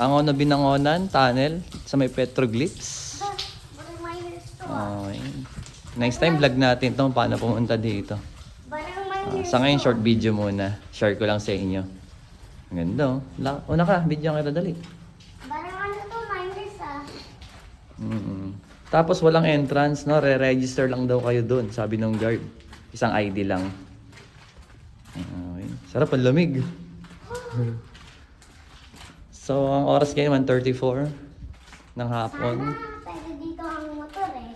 Ang na binangonan, tunnel, sa may petroglyphs. Ah. Okay. Next time, vlog natin to paano pumunta dito. Minus sa ngayon, short video muna. Share ko lang sa inyo. Ang ganda, oh. Una ka, video kita dali. Ano to, minus ah. mm Tapos walang entrance, no? Re-register lang daw kayo doon, sabi ng guard. Isang ID lang. Okay. Sarap ang lamig. So, ang oras ngayon, 1.34 ng hapon. Sana, pero dito ang motor eh.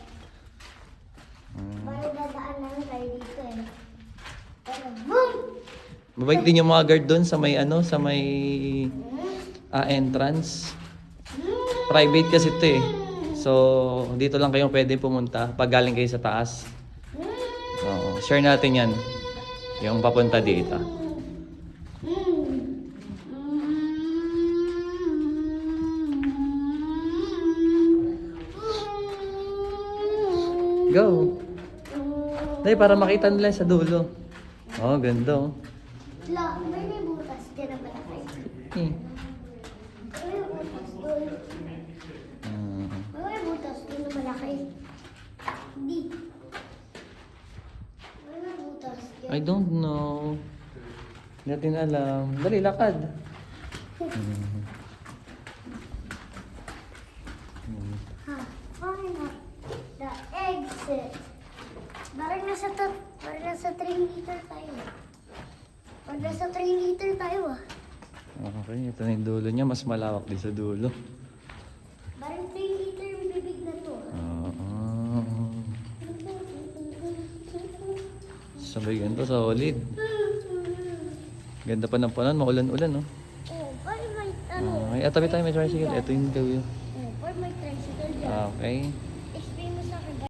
Mm. Barang dadaan lang tayo dito eh. Pero boom! Mabait din yung mga guard doon sa may ano, sa may ah, entrance. Private kasi ito eh. So, dito lang kayo pwede pumunta pag galing kayo sa taas. Oo. Share natin yan. Yung papunta dito. Go! Dahil para makita nila sa dulo. Oh, ganda oh. La, may may butas dyan na malaki. Eh. May butas doon. May butas na malaki. Hindi. May may butas dyan. I don't know. Hindi natin alam. Dali, lakad. Ha, exit. Parang nasa, ta parang nasa 3 liter tayo. Parang nasa 3 liter tayo ah. Okay, ito na yung dulo niya. Mas malawak din sa dulo. Parang 3 liter yung bibig na to. ah. Oo. Sabay ganito, solid. Ganda pa ng panon, maulan-ulan, no? Oh, parang may ano. Okay, at tabi tayo may tricycle. Ito yung gawin. Oh, parang may tricycle dyan. Okay.